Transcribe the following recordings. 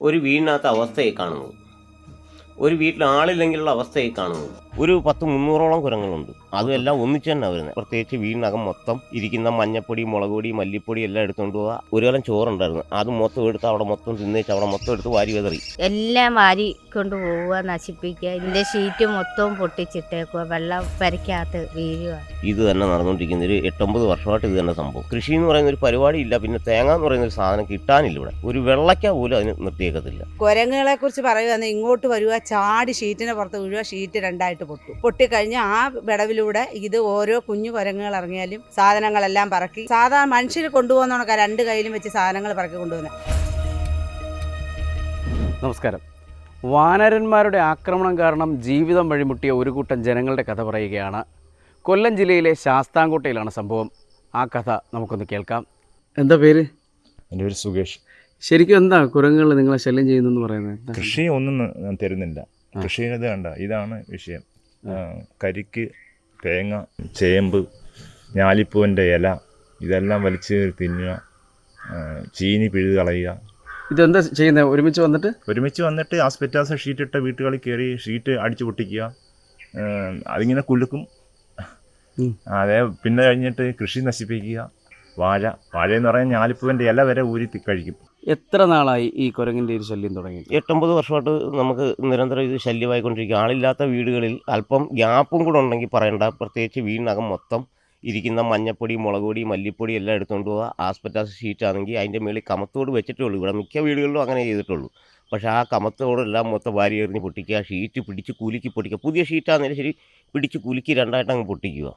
ഒരു വീണാത്ത അവസ്ഥയെ കാണുന്നത് ഒരു വീട്ടിൽ ആളില്ലെങ്കിലുള്ള അവസ്ഥയായി കാണുന്നത് ഒരു പത്ത് മുന്നൂറോളം കുരങ്ങളുണ്ട് അതുമെല്ലാം ഒന്നിച്ച് തന്നെ വരുന്നത്. പ്രത്യേകിച്ച് വീടിനകം മൊത്തം ഇരിക്കുന്ന മഞ്ഞപ്പൊടി മുളക് പൊടി മല്ലിപ്പൊടി എല്ലാം എടുത്തുകൊണ്ട് പോവുക ഒരു കാലം ചോറുണ്ടായിരുന്നു. അത് മൊത്തം എടുത്ത് അവിടെ മൊത്തം തിന്നേച്ച് അവിടെ മൊത്തം എടുത്ത് വാരി വെതറി. എല്ലാം വാരി കൊണ്ട് പോവുക നശിപ്പിക്കുക. ഇതിന്റെ ഷീറ്റ് മൊത്തവും പൊട്ടിച്ചിട്ടേക്കുക വെള്ളം പരിക്കാത്ത വീഴുക. ഇത് തന്നെ നടന്നുകൊണ്ടിരിക്കുന്ന ഒരു എട്ടൊമ്പത് വർഷമായിട്ട് ഇത് തന്നെ സംഭവം. കൃഷി എന്ന് പറയുന്ന ഒരു പരിപാടി ഇല്ല. പിന്നെ തേങ്ങ എന്ന് പറയുന്ന ഒരു സാധനം കിട്ടാനില്ല ഇവിടെ. ഒരു വെള്ളയ്ക്ക പോലും അതിന് നിർത്തിയേക്കത്തില്ല. കുരങ്ങുകളെ കുറിച്ച് പറയുക ഇങ്ങോട്ട് വരിക ചാടി ഷീറ്റിന് പുറത്ത് വീഴുക ഷീറ്റ് രണ്ടായിട്ട് പൊട്ടു. പൊട്ടിക്കഴിഞ്ഞ് ആ വിടവിലൂടെ ഇത് ഓരോ കുഞ്ഞു കുരങ്ങുകൾ ഇറങ്ങിയാലും സാധനങ്ങളെല്ലാം പറക്കി. സാധാരണ മനുഷ്യർ കൊണ്ടുപോകുന്ന കണക്കാ രണ്ട് കയ്യിലും വെച്ച് സാധനങ്ങൾ പറക്കി കൊണ്ടുപോകുന്നത് നമസ്കാരം. വാനരന്മാരുടെ ആക്രമണം കാരണം ജീവിതം വഴിമുട്ടിയ ഒരു കൂട്ടം ജനങ്ങളുടെ കഥ പറയുകയാണ്. കൊല്ലം ജില്ലയിലെ ശാസ്താംകോട്ടയിലാണ് സംഭവം. ആ കഥ നമുക്കൊന്ന് കേൾക്കാം. എന്താ പേര്? എന്റെ പേര് സുകേഷ്. ശരിക്കും എന്താ കുരങ്ങുകൾ നിങ്ങളെ ശല്യം ചെയ്യുന്നു പറയുന്നത്? കൃഷി ഒന്നും തരുന്നില്ല. കൃഷി ഇത് കണ്ട ഇതാണ് വിഷയം. കരിക്ക് തേങ്ങ ചേമ്പ് ഞാലിപ്പൂവിന്റെ ഇല ഇതെല്ലാം വലിച്ചു തിന്നുക ചീനി പിഴുത് കളയുക. ഇതെന്താ ചെയ്യുന്നത് ഒരുമിച്ച് വന്നിട്ട്? ഒരുമിച്ച് വന്നിട്ട് ആസ്പെറ്റാസ് ഷീറ്റ് ഇട്ട വീട്ടുകളിൽ കയറി ഷീറ്റ് അടിച്ചു പൊട്ടിക്കുക. അതിങ്ങനെ കുലുക്കും. അതെ പിന്നെ കഴിഞ്ഞിട്ട് കൃഷി നശിപ്പിക്കുക. വാഴ. വാഴ എന്ന് പറഞ്ഞാൽ ഞാലിപ്പൂവിന്റെ ഇല വരെ ഊരി കഴിക്കും. എത്ര നാളായി ഈ കുരങ്ങിന്റെ ഒരു ശല്യം തുടങ്ങി എട്ടൊമ്പത് വർഷമായിട്ട് നമുക്ക് നിരന്തരം ഇത് ശല്യമായിക്കൊണ്ടിരിക്കുക ആളില്ലാത്ത വീടുകളിൽ അല്പം ഗ്യാപ്പും കൂടെ ഉണ്ടെങ്കിൽ പറയണ്ട. പ്രത്യേകിച്ച് വീടിനകം മൊത്തം ഇരിക്കുന്ന മഞ്ഞപ്പൊടി മുളക് പൊടി മല്ലിപ്പൊടി എല്ലാം എടുത്തുകൊണ്ട് പോവുക. ആസ്പെറ്റാസ് ഷീറ്റ് ആണെങ്കിൽ അതിന്റെ മേളിൽ കമത്തോട് വെച്ചിട്ടേ ഉള്ളൂ ഇവിടെ മിക്ക വീടുകളിലും അങ്ങനെ ചെയ്തിട്ടുള്ളൂ. പക്ഷേ ആ കമത്തോടെല്ലാം മൊത്തം വാരി എറിഞ്ഞ് പൊട്ടിക്കുക ഷീറ്റ് പിടിച്ച് കുലുക്കി പൊട്ടിക്കുക. പുതിയ ഷീറ്റാണെങ്കിലും ശരി പിടിച്ച് കുലുക്കി രണ്ടായിട്ട് അങ്ങ് പൊട്ടിക്കുക.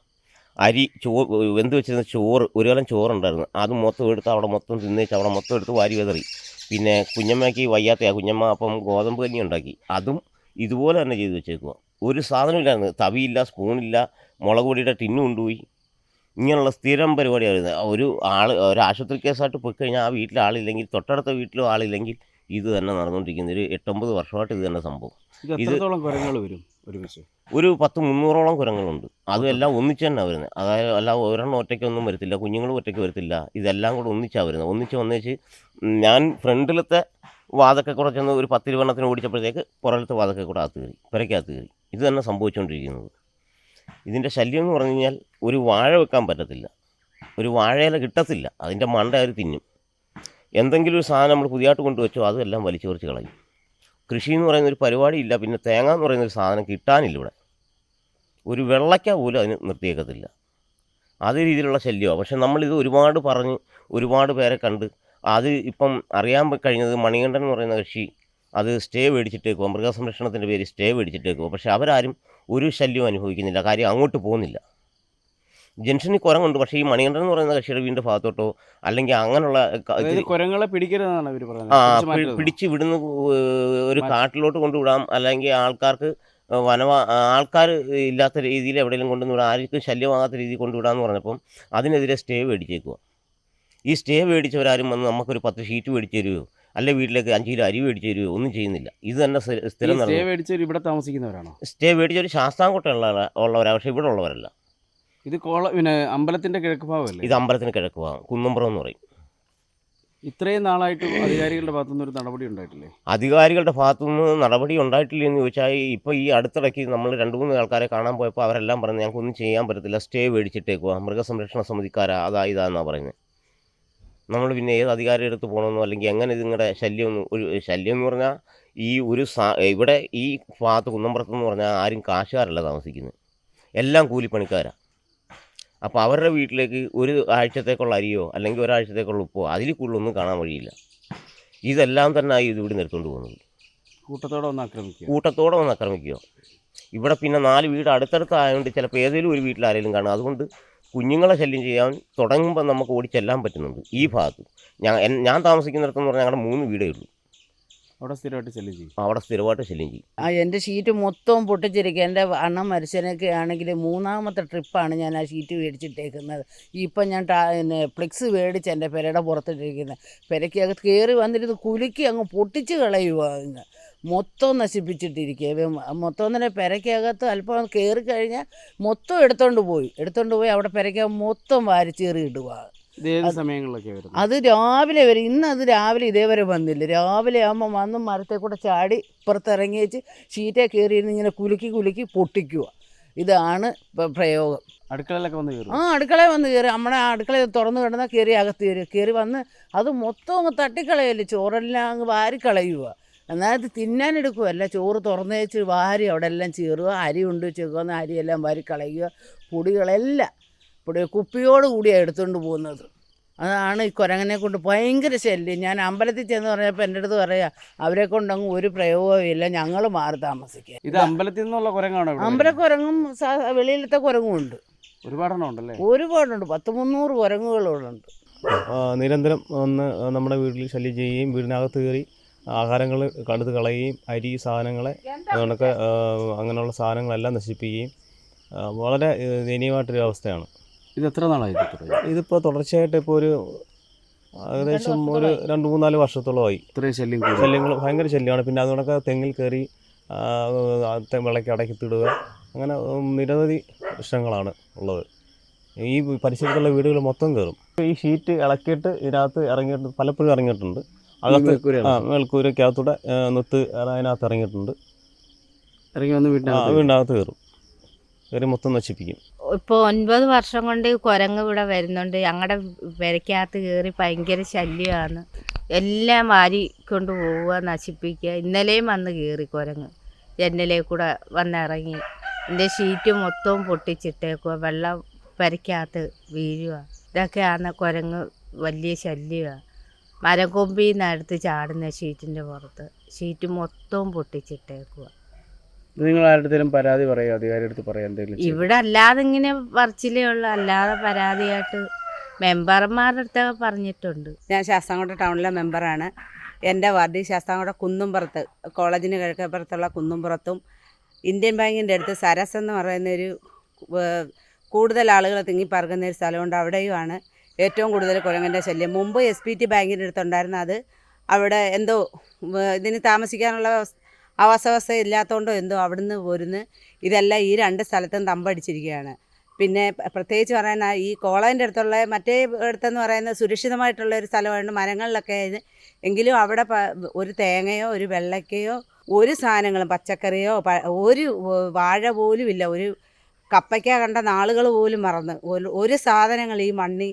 അരി ചോ വെന്ത് വെച്ചിരുന്ന ചോറ് ഒരു കാലം ചോറുണ്ടായിരുന്നു. അത് മൊത്തം എടുത്ത് അവിടെ മൊത്തം തിന്നേച്ച് അവിടെ മൊത്തം എടുത്ത് വാരി വെതറി. പിന്നെ കുഞ്ഞമ്മയ്ക്ക് വയ്യാത്ത കുഞ്ഞമ്മ അപ്പം ഗോതമ്പ് കഞ്ഞി ഉണ്ടാക്കി. അതും ഇതുപോലെ തന്നെ ചെയ്ത് വെച്ചേക്കുക ഒരു സാധനമില്ലായിരുന്നു. തവിയില്ല സ്പൂണില്ല മുളക് പൊടിയുടെ ടിന്നു കൊണ്ടുപോയി. ഇങ്ങനെയുള്ള സ്ഥിരം പരിപാടിയായിരുന്നു ഒരു ആൾ ഒരു ആശുപത്രി കേസായിട്ട് പോയി കഴിഞ്ഞാൽ ആ വീട്ടിൽ ആളില്ലെങ്കിൽ തൊട്ടടുത്ത വീട്ടിലും ആളില്ലെങ്കിൽ ഇത് തന്നെ നടന്നുകൊണ്ടിരിക്കുന്ന ഒരു എട്ടൊമ്പത് വർഷമായിട്ട് ഇത് തന്നെ സംഭവം. ഇത് എത്രത്തോളം കുരങ്ങൾ വരും ഒരുമിച്ച്? ഒരു പത്ത് മുന്നൂറോളം കുരങ്ങളുണ്ട് അതുമെല്ലാം ഒന്നിച്ച് തന്നെ വരുന്നത് അതായത് അല്ല ഒരെണ്ണം ഒറ്റയ്ക്കൊന്നും വരത്തില്ല കുഞ്ഞുങ്ങൾ ഒറ്റയ്ക്ക് വരത്തില്ല. ഇതെല്ലാം കൂടെ ഒന്നിച്ചാണ് വരുന്നത് ഒന്നിച്ച് വന്നേച്ച് ഞാൻ ഫ്രണ്ടിലത്തെ വാതൊക്കെ കൂടെ ചെന്ന് ഒരു പത്തിരുവണ്ണത്തിന് ഓടിച്ചപ്പോഴത്തേക്ക് പുറകിലത്തെ വാതൊക്കെ കൂടെ അകത്ത് കയറി പുരയ്ക്കകത്ത് കയറി. ഇത് തന്നെ സംഭവിച്ചുകൊണ്ടിരിക്കുന്നത് ഇതിന്റെ ശല്യം എന്ന് പറഞ്ഞു കഴിഞ്ഞാൽ ഒരു വാഴ വെക്കാൻ പറ്റത്തില്ല. ഒരു വാഴയില കിട്ടത്തില്ല. അതിന്റെ മണ്ട അവർ തിന്നും. എന്തെങ്കിലും ഒരു സാധനം നമ്മൾ പുതിയതായിട്ട് കൊണ്ടുവച്ചോ അതെല്ലാം വലിച്ചു കുറച്ച് കളയും. കൃഷി എന്ന് പറയുന്ന ഒരു പരിപാടി ഇല്ല പിന്നെ തേങ്ങ എന്ന് പറയുന്ന ഒരു സാധനം കിട്ടാനില്ല ഇവിടെ. ഒരു വെള്ളയ്ക്ക പോലും അതിന് നിർത്തിയേക്കത്തില്ല. അതേ രീതിയിലുള്ള ശല്യമാണ് പക്ഷെ നമ്മളിത് ഒരുപാട് പറഞ്ഞ് ഒരുപാട് പേരെ കണ്ട് അത് ഇപ്പം അറിയാൻ കഴിഞ്ഞത് മണികണ്ഠൻ എന്ന് പറയുന്ന കക്ഷി അത് സ്റ്റേ മേടിച്ചിട്ടേക്കുക മൃഗസംരക്ഷണത്തിന്റെ പേര് സ്റ്റേ മേടിച്ചിട്ടേക്കുക പക്ഷെ അവരാരും ഒരു ശല്യം അനുഭവിക്കുന്നില്ല. കാര്യം അങ്ങോട്ട് പോകുന്നില്ല. ജംഗ്ഷനിൽ കുരങ്ങുണ്ട്. പക്ഷേ ഈ മണികണ്ഠൻ എന്ന് പറയുന്ന കക്ഷിയുടെ വീടിന്റെ ഭാഗത്തോട്ടോ അല്ലെങ്കിൽ അങ്ങനെയുള്ള കുരങ്ങളെ പിടിക്കരുതെന്നാണ് ഇവർ പറയുന്നത്. ആ പിടിച്ച് വിടുന്ന ഒരു കാട്ടിലോട്ട് കൊണ്ടുവിടാം. അല്ലെങ്കിൽ ആൾക്കാർക്ക് വനവ ആൾക്കാർ ഇല്ലാത്ത രീതിയിൽ എവിടെയെങ്കിലും കൊണ്ടുവന്ന് ആർക്കും ശല്യമാകാത്ത രീതിയിൽ കൊണ്ടുവിടാമെന്ന് പറഞ്ഞപ്പം അതിനെതിരെ സ്റ്റേ മേടിച്ചേക്കുക ഈ സ്റ്റേ മേടിച്ചവരാരും വന്ന് നമുക്കൊരു പത്ത് ഷീറ്റ് മേടിച്ച് തരുമോ അല്ലെ വീട്ടിലേക്ക് അഞ്ച് കിലോ അരി മേടിച്ച് തരുമോ ഒന്നും ചെയ്യുന്നില്ല. ഇത് തന്നെ സ്ഥി- സ്ഥിരം സ്റ്റേ മേടിച്ചവർ ഇവിടെ താമസിക്കുന്നവരാണോ? സ്റ്റേ മേടിച്ചവർ ശാസ്താംകോട്ടുള്ള ഉള്ളവരാണ് പക്ഷേ ഇവിടെ ഉള്ളവരല്ല. ഇത് കോള പിന്നെ അമ്പലത്തിന്റെ കിഴക്ക് ഭാഗമല്ലേ? ഇത് അമ്പലത്തിന്റെ കിഴക്ക് ഭാഗം. കുന്നമ്പുറം എന്ന് പറയും. ഇത്രയും നാളായിട്ട് അധികാരികളുടെ ഭാഗത്തുനിന്ന് ഒരു നടപടി ഉണ്ടായിട്ടില്ലേ? അധികാരികളുടെ ഭാഗത്തുനിന്ന് നടപടി ഉണ്ടായിട്ടില്ല എന്ന് ചോദിച്ചാൽ ഇപ്പോൾ ഈ അടുത്തിടയ്ക്ക് നമ്മൾ രണ്ട് മൂന്ന് ആൾക്കാരെ കാണാൻ പോയപ്പോൾ അവരെല്ലാം പറഞ്ഞു ഞങ്ങൾക്കൊന്നും ചെയ്യാൻ പറ്റത്തില്ല സ്റ്റേ മേടിച്ചിട്ടേക്കുക മൃഗസംരക്ഷണ സമിതിക്കാരാ അതാ ഇതാന്നാണ് പറയുന്നത്. നമ്മൾ പിന്നെ ഏത് അധികാരി എടുത്ത് പോകണമെന്നോ അല്ലെങ്കിൽ എങ്ങനെ നിങ്ങളുടെ ശല്യം ഒരു ശല്യം എന്ന് പറഞ്ഞാൽ ഈ ഒരു ഇവിടെ ഈ ഭാഗത്ത് കുന്നമ്പുറത്ത് എന്ന് പറഞ്ഞാൽ ആരും കാശുകാരല്ല താമസിക്കുന്നത്. എല്ലാം കൂലിപ്പണിക്കാരാണ് അപ്പോൾ അവരുടെ വീട്ടിലേക്ക് ഒരു ആഴ്ചത്തേക്കുള്ള അരിയോ അല്ലെങ്കിൽ ഒരാഴ്ചത്തേക്കുള്ള ഉപ്പോ അതിൽ കൂടുതലൊന്നും കാണാൻ വഴിയില്ല. ഇതെല്ലാം തന്നെ ഇത് ഇവിടെ നിർത്തുകൊണ്ട് പോകുന്നത് കൂട്ടത്തോടെ വന്ന് ആക്രമിക്കുക. കൂട്ടത്തോടെ വന്ന് ആക്രമിക്കുക. ഇവിടെ പിന്നെ നാല് വീട് അടുത്തടുത്ത് ആയതുകൊണ്ട് ചിലപ്പോൾ ഏതെങ്കിലും ഒരു വീട്ടിൽ ആരെങ്കിലും കാണും. അതുകൊണ്ട് കുഞ്ഞുങ്ങളെ ശല്യം ചെയ്യാൻ തുടങ്ങുമ്പോൾ നമുക്ക് ഓടിച്ചെല്ലാൻ പറ്റുന്നുണ്ട് ഈ ഭാഗത്ത്. ഞാൻ ഞാൻ താമസിക്കുന്നിടത്തെന്ന് പറഞ്ഞാൽ ഞങ്ങളുടെ മൂന്ന് വീടേ ഉള്ളൂ. അവിടെ സ്ഥിരമായിട്ട് ശല്യം ചെയ്യും. അവിടെ സ്ഥിരമായിട്ട് ശല്യം ചെയ്യും. ആ എന്റെ ഷീറ്റ് മൊത്തവും പൊട്ടിച്ചിരിക്കുക എന്റെ അണ്ണൻ മരിച്ചനൊക്കെ ആണെങ്കിൽ മൂന്നാമത്തെ ട്രിപ്പാണ് ഞാൻ ആ ഷീറ്റ് മേടിച്ചിട്ടേക്കുന്നത്. ഇപ്പം ഞാൻ ടാ പിന്നെ ഫ്ലെക്സ് മേടിച്ച് എന്റെ പെരയുടെ പുറത്തിട്ടിരിക്കുന്നത്. പെരയ്ക്ക് അകത്ത് കയറി വന്നിരുന്ന് കുലുക്കി അങ്ങ് പൊട്ടിച്ച് കളയുക അങ്ങ്. മൊത്തം നശിപ്പിച്ചിട്ടിരിക്കുക. മൊത്തം തന്നെ പെരയ്ക്കകത്ത് അല്പം കയറി കഴിഞ്ഞാൽ മൊത്തം എടുത്തോണ്ട് പോയി. എടുത്തോണ്ട് പോയി അവിടെ പെരയ്ക്ക് മൊത്തം വാരിച്ചേറി ഇടുക ഏത് സമയങ്ങളിലൊക്കെ വരും അത് രാവിലെ വരെ ഇന്ന് അത് രാവിലെ ഇതേവരെ വന്നില്ല. രാവിലെ ആകുമ്പോൾ വന്ന് മരത്തെ കൂടെ ചാടി പുറത്തിറങ്ങി വെച്ച് ഷീറ്റേ കയറി ഇരുന്ന് ഇങ്ങനെ കുലുക്കി കുലുക്കി പൊട്ടിക്കുക ഇതാണ് പ്രയോഗം. അടുക്കളയിലൊക്കെ വന്ന് കയറും ആ അടുക്കളയിൽ വന്ന് കയറി. നമ്മുടെ അടുക്കളയിൽ തുറന്ന് കിടന്നാൽ കയറി അകത്ത് കയറി. കയറി വന്ന് അത് മൊത്തം അങ്ങ് തട്ടിക്കളയല്ലേ? ചോറെല്ലാം അങ്ങ് വാരിക്കളയുക എന്നാൽ ഇത് തിന്നാനെടുക്കുമല്ല ചോറ് തുറന്ന് വെച്ച് വാരി അവിടെ എല്ലാം ചീറുക അരി ഉണ്ട് ചെകുന്ന അരിയെല്ലാം വാരി കളയുക. പൊടികളെല്ലാം. പൊടി കുപ്പിയോട് കൂടിയാണ് എടുത്തുകൊണ്ട് പോകുന്നത്. അതാണ് ഈ കുരങ്ങനെ കൊണ്ട് ഭയങ്കര ശല്യം. ഞാൻ അമ്പലത്തിൽ ചെന്ന് പറഞ്ഞപ്പോൾ എന്റെ അടുത്ത് പറയാ അവരെ കൊണ്ടങ്ങ് ഒരു പ്രയോഗവും ഇല്ല ഞങ്ങൾ മാറി താമസിക്കുക ഇത് അമ്പലത്തിൽ നിന്നുള്ള കുരങ്ങാണോ ഇവിടെ അമ്പലക്കുരങ്ങും വെളിയിലത്തെ കുരങ്ങും ഉണ്ട്. ഒരുപാടെണ്ണമുണ്ടല്ലേ ഒരുപാടുണ്ട്. പത്ത് മുന്നൂറ് കുരങ്ങുകളുണ്ട് ആ, നിരന്തരം വന്ന് നമ്മുടെ വീട്ടിൽ ശല്യം ചെയ്യുകയും വീടിനകത്ത് കയറി ആഹാരങ്ങൾ കടുത്ത് കളയുകയും അരി സാധനങ്ങളെ അതുകൊണ്ടൊക്കെ അങ്ങനെയുള്ള സാധനങ്ങളെല്ലാം നശിപ്പിക്കുകയും വളരെ ദയനീയമായിട്ടൊരു അവസ്ഥയാണ് ഇത് എത്ര നാളായി ഇത് തുടങ്ങി? ഇതിപ്പോൾ തുടർച്ചയായിട്ട് ഇപ്പോ ഒരു ഏകദേശം ഒരു രണ്ട് മൂന്നാൽ വർഷത്തോളമായി ഇത്രയും ശല്യം ശല്യങ്ങൾ ഭയങ്കര ശല്യമാണ്. പിന്നെ അതുകൊണ്ടൊക്കെ തെങ്ങിൽ കയറി വിളക്ക് അടക്കി തിടുക അങ്ങനെ നിരവധി പ്രശ്നങ്ങളാണ് ഉള്ളത്. ഈ പരിസരത്തുള്ള വീടുകൾ മൊത്തം കയറും. ഈ ഷീറ്റ് ഇളക്കിയിട്ട് ഇതിനകത്ത് ഇറങ്ങിയിട്ടുണ്ട് പലപ്പോഴും ഇറങ്ങിയിട്ടുണ്ട്. അകത്ത്. ആ മേൽക്കൂരക്കകത്തൂടെ നുത്ത് അതിനകത്ത് ഇറങ്ങിയിട്ടുണ്ട്. ഇറങ്ങി വന്ന് ആ, വീട്ടിനകത്ത് വീടിനകത്ത് കയറും. കയറി മൊത്തം നശിപ്പിക്കും. ഇപ്പോൾ ഒൻപത് വർഷം കൊണ്ട് കുരങ്ങ് ഇവിടെ വരുന്നുണ്ട്. ഞങ്ങളുടെ പെരയ്ക്കകത്ത് കയറി ഭയങ്കര ശല്യമാണ്. എല്ലാം വാരി കൊണ്ട് പോവുക നശിപ്പിക്കുക. ഇന്നലെയും വന്ന് കയറി കുരങ്ങ്. ജനലേ കൂടെ വന്നിറങ്ങി. എന്റെ ഷീറ്റ് മൊത്തവും പൊട്ടിച്ചിട്ടേക്കുക വെള്ളം പെരയ്ക്കകത്ത് വീഴുക ഇതൊക്കെയാണ് കുരങ്ങ് വലിയ ശല്യമാണ് മരം കൊമ്പിൽ നിന്ന് അടുത്ത് ചാടുന്ന ഷീറ്റിന്റെ പുറത്ത്. ഷീറ്റ് മൊത്തവും പൊട്ടിച്ചിട്ടേക്കുക നിങ്ങൾ ആരുടെയും പരാതി പറയുക അധികാരി അടുത്ത് പറയാം? എന്തെങ്കിലും ഇവിടെ അല്ലാതെ ഇങ്ങനെ പറച്ചിലേ ഉള്ളൂ. അല്ലാതെ പരാതിയായിട്ട് മെമ്പർമാരുടെ അടുത്തൊക്കെ പറഞ്ഞിട്ടുണ്ട്. ഞാൻ ശാസ്താംകോട്ട ടൗണിലെ മെമ്പറാണ്. എന്റെ വാർഡിൽ ശാസ്താംകോട്ട കുന്നുംപുറത്ത് കോളേജിന് കിഴക്കപ്പുറത്തുള്ള കുന്നുംപുറത്തും ഇന്ത്യൻ ബാങ്കിന്റെ അടുത്ത് സരസ് എന്ന് പറയുന്ന ഒരു കൂടുതൽ ആളുകൾ തിങ്ങിപ്പറക്കുന്ന ഒരു സ്ഥലമുണ്ട്. അവിടെയുമാണ് ഏറ്റവും കൂടുതൽ കുരങ്ങന്റെ ശല്യം. മുമ്പ് എസ് പി ടി ബാങ്കിന്റെ അടുത്തുണ്ടായിരുന്ന അത് അവിടെ എന്തോ ഇതിന് താമസിക്കാനുള്ള ആവാസവ്യവസ്ഥ ഇല്ലാത്തതുകൊണ്ടോ എന്തോ അവിടുന്ന് പോരുന്ന്. ഇതെല്ലാം ഈ രണ്ട് സ്ഥലത്തും തമ്പടിച്ചിരിക്കുകയാണ്. പിന്നെ പ്രത്യേകിച്ച് പറയുന്ന ഈ കോളേജിന്റെ അടുത്തുള്ള മറ്റേ അടുത്തെന്ന് പറയുന്നത് സുരക്ഷിതമായിട്ടുള്ള ഒരു സ്ഥലമാണ് മരങ്ങളിലൊക്കെ എങ്കിലും അവിടെ ഒരു തേങ്ങയോ ഒരു വെള്ളക്കയോ ഒരു സാധനങ്ങളും പച്ചക്കറിയോ ഒരു വാഴ പോലും ഇല്ല. ഒരു കപ്പയ്ക്ക കണ്ട നാളുകൾ പോലും മറന്ന്. ഒരു സാധനങ്ങൾ ഈ മണ്ണി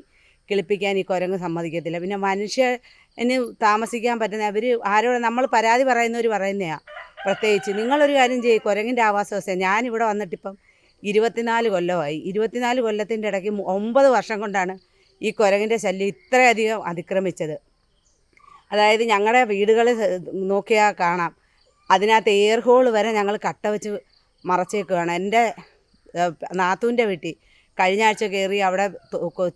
കിളിപ്പിക്കാൻ ഈ കുരങ്ങ് സമ്മതിക്കത്തില്ല. പിന്നെ മനുഷ്യന് താമസിക്കാൻ പറ്റുന്ന അവർ ആരോട് നമ്മൾ പരാതി പറയുന്നവർ പറയുന്നതാണ് പ്രത്യേകിച്ച് നിങ്ങളൊരു കാര്യം ചെയ്യും കുരങ്ങിന്റെ ആവാസ വ്യവസ്ഥ. ഞാനിവിടെ വന്നിട്ടിപ്പം ഇരുപത്തിനാല് കൊല്ലമായി. ഇരുപത്തിനാല് കൊല്ലത്തിന്റെ ഇടയ്ക്ക് ഒമ്പത് വർഷം കൊണ്ടാണ് ഈ കുരങ്ങിന്റെ ശല്യം ഇത്രയധികം അതിക്രമിച്ചത്. അതായത് ഞങ്ങളുടെ വീടുകൾ നോക്കിയാൽ കാണാം. അതിനകത്ത് എയർ ഹോൾ വരെ ഞങ്ങൾ കട്ട വെച്ച് മറച്ചേക്കുകയാണ് എന്റെ നാത്തൂന്റെ വീട്ടിൽ കഴിഞ്ഞ ആഴ്ച കയറി അവിടെ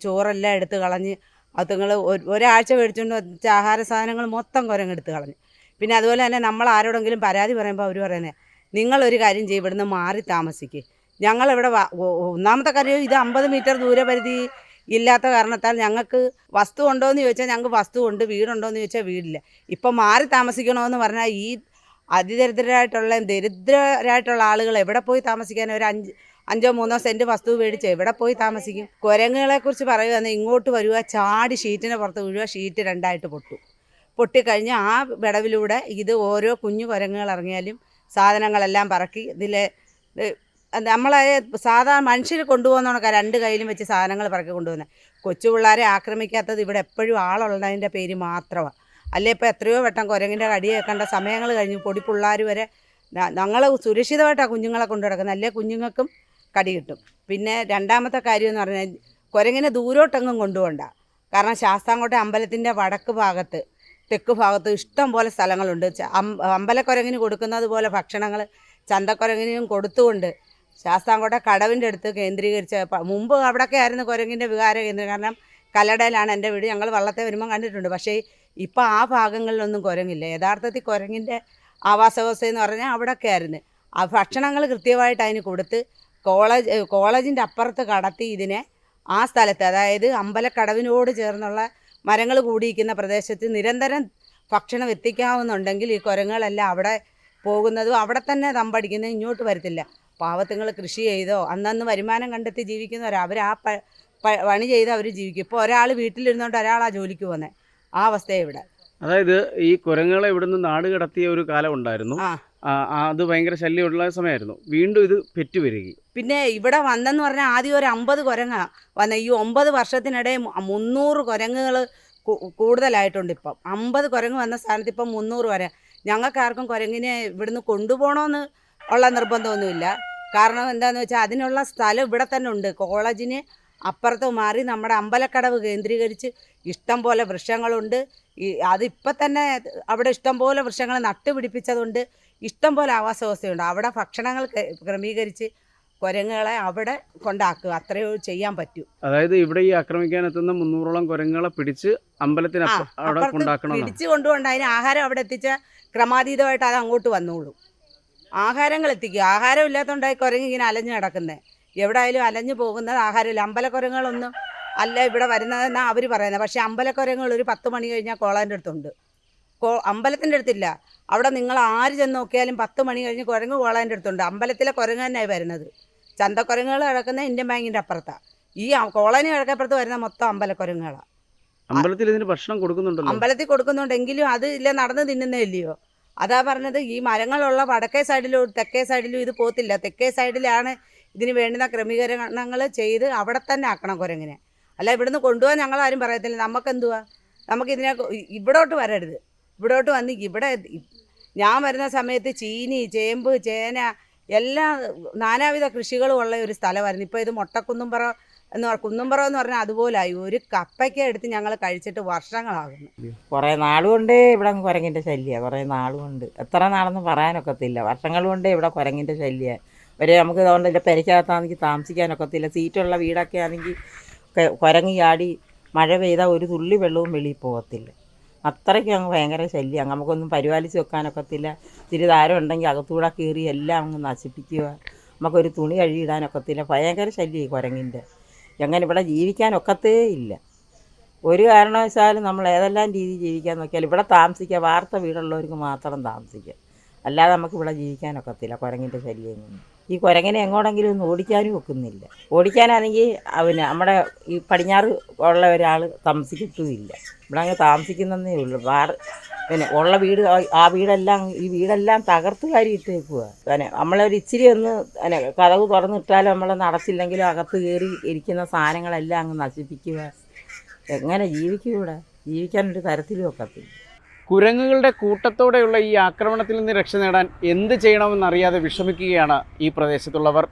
ചോറെല്ലാം എടുത്ത് കളഞ്ഞ് അതുങ്ങൾ ഒരാഴ്ച മേടിച്ചുകൊണ്ട് വെച്ച ആഹാര സാധനങ്ങൾ മൊത്തം കുരങ്ങെടുത്ത് കളഞ്ഞു. പിന്നെ അതുപോലെ തന്നെ നമ്മൾ ആരോടെങ്കിലും പരാതി പറയുമ്പോൾ അവർ പറയുന്നത് നിങ്ങളൊരു കാര്യം ചെയ്യും ഇവിടുന്ന് മാറി താമസിക്കുക ഞങ്ങളിവിടെ ഒന്നാമത്തെ കാര്യം ഇത് അമ്പത് മീറ്റർ ദൂരപരിധി ഇല്ലാത്ത കാരണത്താൽ ഞങ്ങൾക്ക് വസ്തു ഉണ്ടോ എന്ന് ചോദിച്ചാൽ ഞങ്ങൾക്ക് വസ്തു ഉണ്ട് വീടുണ്ടോ എന്ന് ചോദിച്ചാൽ വീടില്ല. ഇപ്പം മാറി താമസിക്കണമെന്ന് പറഞ്ഞാൽ ഈ അതിദരിദ്രരായിട്ടുള്ള ദരിദ്രരായിട്ടുള്ള ആളുകൾ എവിടെ പോയി താമസിക്കാൻ ഒരു അഞ്ച് അഞ്ചോ മൂന്നോ സെന്റ് വസ്തു മേടിച്ച് എവിടെ പോയി താമസിക്കും? കുരങ്ങുകളെക്കുറിച്ച് പറയുകയാണെങ്കിൽ ഇങ്ങോട്ട് വരിക ചാടി ഷീറ്റിന് പുറത്ത് വീഴുക ഷീറ്റ് രണ്ടായിട്ട് പൊട്ടും. പൊട്ടിക്കഴിഞ്ഞ് ആ വിടവിലൂടെ ഇത് ഓരോ കുഞ്ഞു കുരങ്ങുകൾ ഇറങ്ങിയാലും സാധനങ്ങളെല്ലാം പറക്കി ഇതിലെ നമ്മളെ സാധാരണ മനുഷ്യർ കൊണ്ടുപോകുന്നതൊക്കെ രണ്ട് കയ്യിലും വെച്ച് സാധനങ്ങൾ പറക്കി കൊണ്ടുപോകുന്നത് കൊച്ചു പിള്ളേരെ ആക്രമിക്കാത്തത് ഇവിടെ എപ്പോഴും ആളുള്ളതിന്റെ പേര് മാത്രമാണ് അല്ലേ ഇപ്പോൾ എത്രയോ വട്ടം കുരങ്ങിന്റെ കടി കേൾക്കേണ്ട സമയങ്ങൾ കഴിഞ്ഞു പൊടി പിള്ളേർ വരെ ഞങ്ങൾ സുരക്ഷിതമായിട്ടാണ് കുഞ്ഞുങ്ങളെ കൊണ്ടു നടക്കുന്നത്. അല്ലേ കുഞ്ഞുങ്ങൾക്കും കടി കിട്ടും. പിന്നെ രണ്ടാമത്തെ കാര്യം എന്ന് പറഞ്ഞാൽ കുരങ്ങിനെ ദൂരോട്ടെങ്ങും കൊണ്ടുപോകണ്ട. കാരണം ശാസ്താംകോട്ട അമ്പലത്തിന്റെ വടക്ക് ഭാഗത്ത് തെക്ക് ഭാഗത്ത് ഇഷ്ടം പോലെ സ്ഥലങ്ങളുണ്ട്. അമ്പലക്കുരങ്ങിന് കൊടുക്കുന്നത് പോലെ ഭക്ഷണങ്ങൾ ചന്തക്കുരങ്ങിനും കൊടുത്തുകൊണ്ട് ശാസ്താംകോട്ട കടവിന്റെ അടുത്ത് കേന്ദ്രീകരിച്ച മുമ്പ് അവിടെയൊക്കെ ആയിരുന്നു കുരങ്ങിന്റെ വികാര കേന്ദ്രം. കാരണം കല്ലടയിലാണ് എന്റെ വീട്. ഞങ്ങൾ വള്ളത്തെ വരുമ്പം കണ്ടിട്ടുണ്ട്. പക്ഷേ ഇപ്പോൾ ആ ഭാഗങ്ങളിലൊന്നും കുരങ്ങില്ല. യഥാർത്ഥത്തിൽ കുരങ്ങിന്റെ ആവാസ വ്യവസ്ഥ എന്ന് പറഞ്ഞാൽ അവിടെയൊക്കെ ആയിരുന്നു. ആ ഭക്ഷണങ്ങൾ കൃത്യമായിട്ട് അതിന് കൊടുത്ത് കോളേജ് കോളേജിന്റെ അപ്പുറത്ത് കടത്തി ഇതിനെ ആ സ്ഥലത്ത് അതായത് അമ്പലക്കടവിനോട് ചേർന്നുള്ള മരങ്ങൾ കൂടിയിരിക്കുന്ന പ്രദേശത്ത് നിരന്തരം ഭക്ഷണം എത്തിക്കാവുന്നുണ്ടെങ്കിൽ ഈ കുരങ്ങുകളെല്ലാം അവിടെ പോകുന്നതും അവിടെ തന്നെ തമ്പടിക്കുന്നത് ഇങ്ങോട്ട് വരത്തില്ല. പാവത്തുങ്ങൾ കൃഷി ചെയ്തോ അന്നന്ന് വരുമാനം കണ്ടെത്തി ജീവിക്കുന്നവരാണ് അവർ ആ പണി ചെയ്ത് അവർ ജീവിക്കും. ഇപ്പോൾ ഒരാൾ വീട്ടിലിരുന്നോണ്ട് ആ ജോലിക്ക് പോകുന്നത് ആ അവസ്ഥയാണ് ഇവിടെ. അതായത് ഈ കുരങ്ങുകളെ ഇവിടുന്ന് നാട് കടത്തിയ ഒരു കാലം ഉണ്ടായിരുന്നു. അത് ഭയങ്കര ശല്യമുള്ള സമയമായിരുന്നു. വീണ്ടും ഇത് പെറ്റുവരികയും പിന്നെ ഇവിടെ വന്നെന്ന് പറഞ്ഞാൽ ആദ്യം ഒരു അമ്പത് കുരങ്ങ വന്ന. ഈ ഒമ്പത് വർഷത്തിനിടെ മുന്നൂറ് കുരങ്ങുകൾ കൂടുതലായിട്ടുണ്ട് ഇപ്പം. അമ്പത് കുരങ്ങ് വന്ന സ്ഥാനത്ത് ഇപ്പം മുന്നൂറ് വരെ. ഞങ്ങൾക്ക് ആർക്കും കുരങ്ങിനെ ഇവിടുന്ന് കൊണ്ടുപോകണമെന്ന് ഉള്ള നിർബന്ധമൊന്നുമില്ല. കാരണം എന്താണെന്ന് വെച്ചാൽ അതിനുള്ള സ്ഥലം ഇവിടെ തന്നെ ഉണ്ട്. കോളേജിന് അപ്പുറത്ത് മാറി നമ്മുടെ അമ്പലക്കടവ് കേന്ദ്രീകരിച്ച് ഇഷ്ടം പോലെ വൃക്ഷങ്ങളുണ്ട്. ഈ അതിപ്പം തന്നെ അവിടെ ഇഷ്ടം പോലെ വൃക്ഷങ്ങൾ നട്ടുപിടിപ്പിച്ചതുകൊണ്ട് ഇഷ്ടം പോലെ ആവാസ വ്യവസ്ഥയുണ്ട്. അവിടെ ഭക്ഷണങ്ങൾ ക്ര- ക്രമീകരിച്ച് കുരങ്ങുകളെ അവിടെ കൊണ്ടാക്കുക. അത്രയോ ചെയ്യാൻ പറ്റൂ. അതായത് ഇവിടെ ഈ ആക്രമിക്കാൻ എത്തുന്ന മുന്നൂറോളം കുരങ്ങുകളെ പിടിച്ച് അമ്പലത്തിന് പിടിച്ച് കൊണ്ടുകൊണ്ട് അതിന് ആഹാരം അവിടെ എത്തിച്ച ക്രമാതീതമായിട്ട് അത് അങ്ങോട്ട് വന്നോളൂ. ആഹാരങ്ങൾ എത്തിക്കുക. ആഹാരം ഇല്ലാത്തതുകൊണ്ടായി കുരങ്ങ് ഇങ്ങനെ അലഞ്ഞു കിടക്കുന്നത് എവിടെ ആയാലും അലഞ്ഞു പോകുന്നത് ആഹാരമില്ല. അമ്പലക്കുരങ്ങുകളൊന്നും അല്ല ഇവിടെ വരുന്നതെന്നാണ് അവർ പറയുന്നത് പക്ഷേ അമ്പലക്കുരങ്ങൾ ഒരു പത്ത് മണി കഴിഞ്ഞാൽ കോളേന്റെ അടുത്തുണ്ട്. അമ്പലത്തിന്റെ അടുത്തില്ല. അവിടെ നിങ്ങൾ ആര് ചെന്ന് നോക്കിയാലും പത്ത് മണി കഴിഞ്ഞ് കുരങ്ങ് കോളാന്റെ അടുത്തുണ്ട്. അമ്പലത്തിലെ കുരങ്ങ് തന്നെയാണ് വരുന്നത്. ചന്തക്കുരങ്ങുകൾ കിടക്കുന്ന ഇന്ത്യൻ ബാങ്കിന്റെ അപ്പുറത്താണ് ഈ കോളനി കിഴക്കപ്പുറത്ത് വരുന്ന മൊത്തം അമ്പലക്കുരങ്ങുകളാണ് അമ്പലത്തിൽ ഇതിന് ഭക്ഷണം കൊടുക്കുന്നുണ്ടല്ലോ. അമ്പലത്തിൽ കൊടുക്കുന്നുണ്ടെങ്കിലും അത് ഇല്ല നടന്ന് തിന്നുന്നേ ഇല്ലയോ? അതാ പറഞ്ഞത് ഈ മരങ്ങളുള്ള വടക്കേ സൈഡിലും തെക്കേ സൈഡിലും ഇത് പോത്തില്ല. തെക്കേ സൈഡിലാണ് ഇതിന് വേണ്ടുന്ന ക്രമീകരണങ്ങൾ ചെയ്ത് അവിടെ തന്നെ ആക്കണം കുരങ്ങിനെ. അല്ല ഇവിടുന്ന് കൊണ്ടുപോകാൻ ഞങ്ങൾ ആരും പറയത്തില്ല നമുക്ക് ഇതിനെ നമുക്കിതിനെ ഇവിടോട്ട് വരരുത്. ഇവിടോട്ട് വന്ന് ഇവിടെ ഞാൻ വരുന്ന സമയത്ത് ചീനി ചേമ്പ് ചേന എല്ലാ നാനാവിധ കൃഷികളും ഉള്ള ഒരു സ്ഥലമായിരുന്നു. ഇപ്പോൾ ഇത് മൊട്ടക്കുന്നുംപുറം എന്ന് പറഞ്ഞ കുന്നുംപുറം എന്ന് പറഞ്ഞാൽ അതുപോലായി. ഒരു കപ്പയ്ക്ക എടുത്ത് ഞങ്ങൾ കഴിച്ചിട്ട് വർഷങ്ങളാകുന്നു. കുറേ നാളുകൊണ്ട് ഇവിടെ കുരങ്ങിന്റെ ശല്യമാണ് കുറേ നാളുകൊണ്ട്. എത്ര നാളെന്ന് പറയാനൊക്കത്തില്ല. വർഷങ്ങൾ കൊണ്ട് ഇവിടെ കുരങ്ങിന്റെ ശല്യമാണ് ഒരു നമുക്ക് അതുകൊണ്ട് ഇല്ല പെരയ്ക്കകത്താണെങ്കിൽ താമസിക്കാനൊക്കത്തില്ല. സീറ്റുള്ള വീടൊക്കെ ആണെങ്കിൽ കുരങ്ങി ചാടി മഴ പെയ്താൽ ഒരു തുള്ളി വെള്ളവും വെളിയിൽ പോകത്തില്ല അത്രയ്ക്ക് അങ്ങ് ഭയങ്കര ശല്യമാണ് നമുക്കൊന്നും പരിപാലിച്ച് വെക്കാനൊക്കത്തില്ല. ഇത്തിരി താരം ഉണ്ടെങ്കിൽ അകത്തൂടെ കീറി എല്ലാം അങ്ങ് നശിപ്പിക്കുക. നമുക്കൊരു തുണി കഴുകിയിടാനൊക്കത്തില്ല ഭയങ്കര ശല്യം ഈ കുരങ്ങിന്റെ. എങ്ങനെ ഇവിടെ ജീവിക്കാനൊക്കത്തേ ഇല്ല. ഒരു കാരണവശാലും നമ്മൾ ഏതെല്ലാം രീതി ജീവിക്കാൻ നോക്കിയാൽ ഇവിടെ താമസിക്കുക വാർത്ത വീടുള്ളവർക്ക് മാത്രം താമസിക്കുക. അല്ലാതെ നമുക്ക് ഇവിടെ ജീവിക്കാനൊക്കത്തില്ല കുരങ്ങിന്റെ ശല്യം ഈ കുരങ്ങനെ എങ്ങോടെങ്കിലും ഒന്ന് ഓടിക്കാനും ഒക്കുന്നില്ല. ഓടിക്കാനാണെങ്കിൽ അവന് നമ്മുടെ ഈ പടിഞ്ഞാറ് ഉള്ള ഒരാൾ താമസിക്കത്തുമില്ല. ഇവിടെ അങ്ങ് താമസിക്കുന്നതേ ഉള്ളൂ. വേറെ പിന്നെ ഉള്ള വീട് ആ- വീടെല്ലാം ഈ വീടെല്ലാം തകർത്ത് കാര്യമിട്ടേക്കുക പിന്നെ നമ്മളൊരു ഇച്ചിരി ഒന്ന് പിന്നെ കഥവ് തുറന്നിട്ടാലും നമ്മൾ നടച്ചില്ലെങ്കിലും അകത്ത് കയറി ഇരിക്കുന്ന സാധനങ്ങളെല്ലാം അങ്ങ് നശിപ്പിക്കുക എങ്ങനെ ജീവിക്കും ഇവിടെ ജീവിക്കാനൊരു തരത്തിലും ഒക്കത്തില്ല. കുരങ്ങുകളുടെ കൂട്ടത്തോടെയുള്ള ഈ ആക്രമണത്തിൽ നിന്ന് രക്ഷ നേടാൻ എന്ത് ചെയ്യണമെന്നറിയാതെ വിഷമിക്കുകയാണ് ഈ പ്രദേശത്തുള്ളവർ.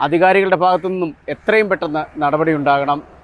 അധികാരികളുടെ ഭാഗത്തു നിന്നും എത്രയും പെട്ടെന്ന് നടപടി ഉണ്ടാകണം.